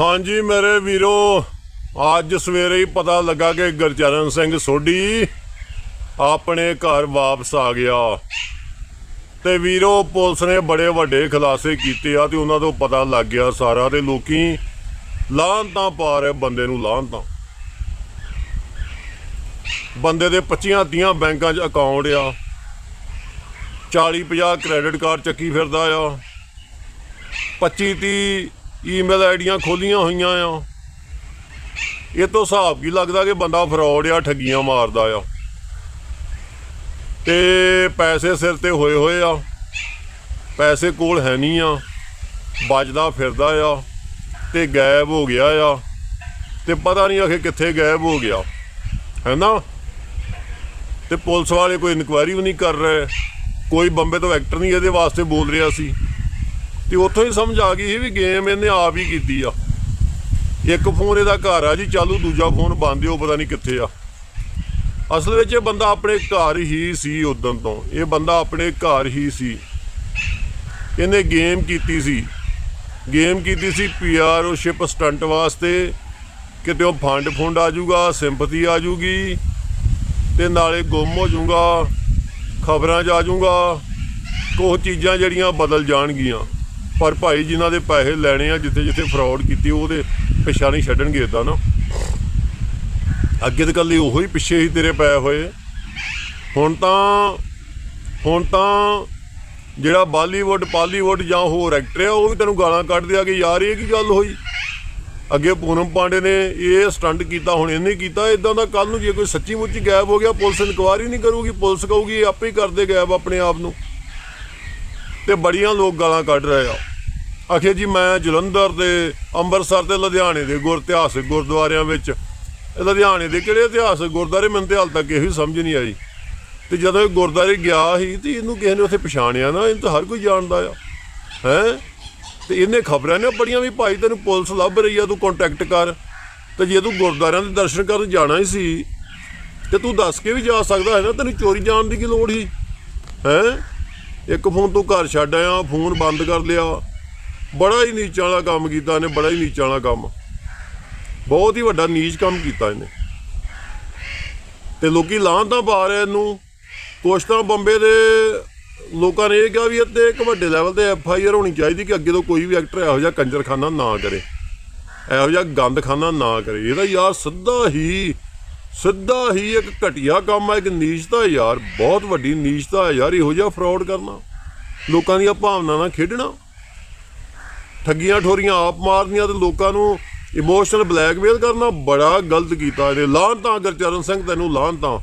ਹਾਂਜੀ ਮੇਰੇ ਵੀਰੋ, ਅੱਜ ਸਵੇਰੇ ਹੀ ਪਤਾ ਲੱਗਾ ਕਿ ਗੁਰਚਰਨ ਸਿੰਘ ਸੋਢੀ ਆਪਣੇ ਘਰ ਵਾਪਸ ਆ ਗਿਆ। ਤੇ ਵੀਰੋ, ਪੁਲਿਸ ਨੇ ਬੜੇ ਵੱਡੇ ਖੁਲਾਸੇ ਕੀਤੇ ਆ ਤੇ ਉਹਨਾਂ ਤੋਂ ਪਤਾ ਲੱਗ ਗਿਆ ਸਾਰਾ ਤੇ ਲੋਕੀ ਲਾਹਨਤਾਂ ਪਾ ਰਹੇ ਬੰਦੇ ਨੂੰ ਲਾਹਨਤਾਂ। ਬੰਦੇ ਦੇ 25 30 ਬੈਂਕਾਂ 'ਚ ਅਕਾਊਂਟ ਆ। 40 50 ਕ੍ਰੈਡਿਟ ਕਾਰਡ ਚੱਕੀ ਫਿਰਦਾ ਆ। 25 30 ਈਮੇਲ ਆਈਡੀਆਂ ਖੋਲੀਆਂ ਹੋਈਆਂ ਆ। ਇਹ ਤੋਂ ਹਿਸਾਬ ਕੀ ਲੱਗਦਾ ਕਿ ਬੰਦਾ ਫਰਾਡ ਆ ਠੱਗੀਆਂ ਮਾਰਦਾ ਆ। ਤੇ ਪੈਸੇ ਸਿਰ ਤੇ ਹੋਏ ਹੋਏ ਆ। ਪੈਸੇ ਕੋਲ ਹੈ ਨਹੀਂ ਆ। ਬਚਦਾ ਫਿਰਦਾ ਆ। ਤੇ ਗਾਇਬ ਹੋ ਗਿਆ ਆ। ਤੇ ਪਤਾ ਨਹੀਂ ਆਖੇ ਕਿੱਥੇ ਗਾਇਬ ਹੋ ਗਿਆ। ਹੈ ਨਾ? ਤੇ ਪੁਲਿਸ ਵਾਲੇ ਕੋਈ ਇਨਕੁਆਇਰੀ ਵੀ ਨਹੀਂ ਕਰ ਰਹੇ। ਕੋਈ ਬੰਬੇ ਤੋਂ ਐਕਟਰ ਨਹੀਂ ਇਹਦੇ ਵਾਸਤੇ ਬੋਲ ਰਿਹਾ ਸੀ। ਤੇ ਉੱਥੋਂ ਹੀ ਸਮਝ ਆ ਗਈ ਸੀ ਵੀ ਗੇਮ ਇਹਨੇ ਆਪ ਹੀ ਕੀਤੀ ਆ। ਇੱਕ ਫੋਨ ਇਹਦਾ ਘਰ ਆ ਜੀ, ਚਾਲੂ ਦੂਜਾ ਫੋਨ ਬੰਦ ਓ ਪਤਾ ਨਹੀਂ ਕਿੱਥੇ ਆ। ਅਸਲ ਵਿੱਚ ਇਹ ਬੰਦਾ ਆਪਣੇ ਘਰ ਹੀ ਸੀ ਉਦੋਂ ਤੋਂ। ਇਹ ਬੰਦਾ ਆਪਣੇ ਘਰ ਹੀ ਸੀ। ਇਹਨੇ ਗੇਮ ਕੀਤੀ ਸੀ। ਗੇਮ ਕੀਤੀ ਸੀ ਪੀਆਰਓ ਸ਼ਿਪ ਸਟੰਟ ਵਾਸਤੇ। ਕਿਤੇ ਉਹ ਫੰਡ ਫੁੰਡ ਆ ਜਾਊਗਾ ਸਿੰਪਥੀ ਆ ਜਾਊਗੀ, ਤੇ ਨਾਲੇ ਗੁੰਮ ਹੋ ਜਾਊਗਾ, ਖਬਰਾਂ 'ਚ ਆ ਜਾਊਗਾ ਕੁਝ ਚੀਜ਼ਾਂ ਜਿਹੜੀਆਂ ਬਦਲ ਜਾਣਗੀਆਂ। ਪਰ ਭਾਈ ਜਿਨ੍ਹਾਂ ਦੇ ਪੈਸੇ ਲੈਣੇ ਆ, ਜਿੱਥੇ ਜਿੱਥੇ ਫਰਾਡ ਕੀਤੀ ਉਹਦੇ ਪਿੱਛਾ ਨਹੀਂ ਛੱਡਣਗੇ ਇਦਾਂ ਨਾ। ਅੱਗੇ ਤੇ ਕੱਲੀ ਉਹੋ ਹੀ ਪਿੱਛੇ ਹੀ ਤੇਰੇ ਪਏ ਹੋਏ। ਹੁਣ ਤਾਂ ਹੁਣ ਤਾਂ ਜਿਹੜਾ ਬਾਲੀਵੁੱਡ, ਪਾਲੀਵੁੱਡ ਜਾਂ ਹੋਰ ਐਕਟਰ ਆ, ਉਹ ਵੀ ਤੈਨੂੰ ਗਾਲਾਂ ਕੱਢਦੇ ਆ ਕਿ ਯਾਰ ਇਹ ਕੀ ਗੱਲ ਹੋਈ? ਅੱਗੇ ਪੂਨਮ ਪਾਂਡੇ ਨੇ ਇਹ ਸਟੰਟ ਕੀਤਾ, ਹੁਣ ਇਹਨੇ ਕੀਤਾ ਇਦਾਂ ਦਾ ਕੱਲ ਨੂੰ ਜੇ ਕੋਈ ਸੱਚੀ ਮੁੱਚੀ ਗਾਇਬ ਹੋ ਗਿਆ, ਪੁਲਿਸ ਇਨਕੁਆਇਰੀ ਨਹੀਂ ਕਰੂਗੀ, ਪੁਲਿਸ ਕਹੂਗੀ ਆਪੇ ਹੀ ਕਰਦੇ ਗਾਇਬ ਆਪਣੇ ਆਪ ਨੂੰ। ਤੇ ਬੜੀਆਂ ਲੋਕ ਗਾਲਾਂ ਕੱਢ ਰਹੇ ਆ। ਆਖੇ ਜੀ, ਮੈਂ ਜਲੰਧਰ ਦੇ, ਅੰਮ੍ਰਿਤਸਰ ਤੇ ਲੁਧਿਆਣੇ ਦੇ ਗੁਰ, ਇਤਿਹਾਸਕ ਗੁਰਦੁਆਰਿਆਂ ਵਿੱਚ। ਲੁਧਿਆਣੇ ਦੇ ਕਿਹੜੇ ਇਤਿਹਾਸ ਗੁਰਦੁਆਰੇ? ਮੈਨੂੰ ਤੇ ਹਾਲ ਤੱਕ ਇਹੀ ਸਮਝ ਨਹੀਂ ਆਈ। ਤੇ ਜਦੋਂ ਇਹ ਗੁਰਦੁਆਰੇ ਗਿਆ ਸੀ, ਤੇ ਇਹਨੂੰ ਕਿਸੇ ਨੇ ਉੱਥੇ ਪਛਾਣਿਆ ਨਾ, ਇਹਨੂੰ ਤਾਂ ਹਰ ਕੋਈ ਜਾਣਦਾ ਆ। ਹੈ? ਤੇ ਇਹਨੇ ਖਬਰਾਂ ਨੇ ਬੜੀਆਂ ਵੀ, ਭਾਈ ਤੈਨੂੰ ਪੁਲਿਸ ਲੱਭ ਰਹੀ ਆ, ਤੂੰ ਕੰਟੈਕਟ ਕਰ। ਤੇ ਜੇ ਤੂੰ ਗੁਰਦੁਆਰਿਆਂ ਦੇ ਦਰਸ਼ਨ ਕਰਨ ਜਾਣਾ ਹੀ ਸੀ, ਤੇ ਤੂੰ ਦੱਸ ਕੇ ਵੀ ਜਾ ਸਕਦਾ ਹੈ ਨਾ, ਤੈਨੂੰ ਚੋਰੀ ਜਾਣ ਦੀ ਕੀ ਲੋੜ ਸੀ? ਹੈ? ਇੱਕ ਫੋਨ ਤੂੰ ਘਰ ਛੱਡ ਆਇਆ, ਫੋਨ ਬੰਦ ਕਰ ਲਿਆ। ਬੜਾ ਹੀ ਨੀਚਾਂ ਵਾਲਾ ਕੰਮ ਕੀਤਾ ਇਹਨੇ, ਬੜਾ ਹੀ ਨੀਚਾਂ ਵਾਲਾ ਕੰਮ। ਬਹੁਤ ਹੀ ਵੱਡਾ ਨੀਚ ਕੰਮ ਕੀਤਾ ਇਹਨੇ। ਤੇ ਲੋਕੀ ਲਾਂਤਾਂ ਪਾ ਰਹੇ ਇਹਨੂੰ। ਕੁਛ ਤਾਂ ਬੰਬੇ ਦੇ ਲੋਕਾਂ ਨੇ ਇਹ ਕਿਹਾ ਵੀ ਇੱਥੇ ਇੱਕ ਵੱਡੇ ਲੈਵਲ ਤੇ ਐਫ ਆਈ ਆਰ ਹੋਣੀ ਚਾਹੀਦੀ ਕਿ ਅੱਗੇ ਤੋਂ ਕੋਈ ਵੀ ਐਕਟਰ ਇਹੋ ਜਿਹਾ ਕੰਜਰਖਾਨਾ ਨਾ ਕਰੇ। ਇਹੋ ਜਿਹਾ ਗੰਦਖਾਨਾ ਨਾ ਕਰੇ। ਇਹਦਾ ਯਾਰ ਸਿੱਧਾ ਹੀ ਸਿੱਧਾ ਹੀ ਇੱਕ ਘਟੀਆ ਕੰਮ ਹੈ ਇੱਕ ਨੀਚਤਾ ਹੈ ਯਾਰ, ਬਹੁਤ ਵੱਡੀ ਨੀਚਤਾ ਹੈ ਯਾਰ, ਇਹੋ ਜਿਹਾ ਫਰਾਡ ਕਰਨਾ। ਲੋਕਾਂ ਦੀਆਂ ਭਾਵਨਾਵਾਂ ਨਾਲ ਖੇਡਣਾ। ਠੱਗੀਆਂ ਠੋਰੀਆਂ ਆਪ ਮਾਰਨੀਆਂ ਤੇ ਲੋਕਾਂ ਨੂੰ ਇਮੋਸ਼ਨਲ ਬਲੈਕਮੇਲ ਕਰਨਾ, ਬੜਾ ਗਲਤ ਕੀਤਾ ਇਹਨੇ। ਲਾਹਨਤਾਂ ਗੁਰਚਰਨ ਸਿੰਘ, ਤੈਨੂੰ ਲਾਹਨ ਤਾਂ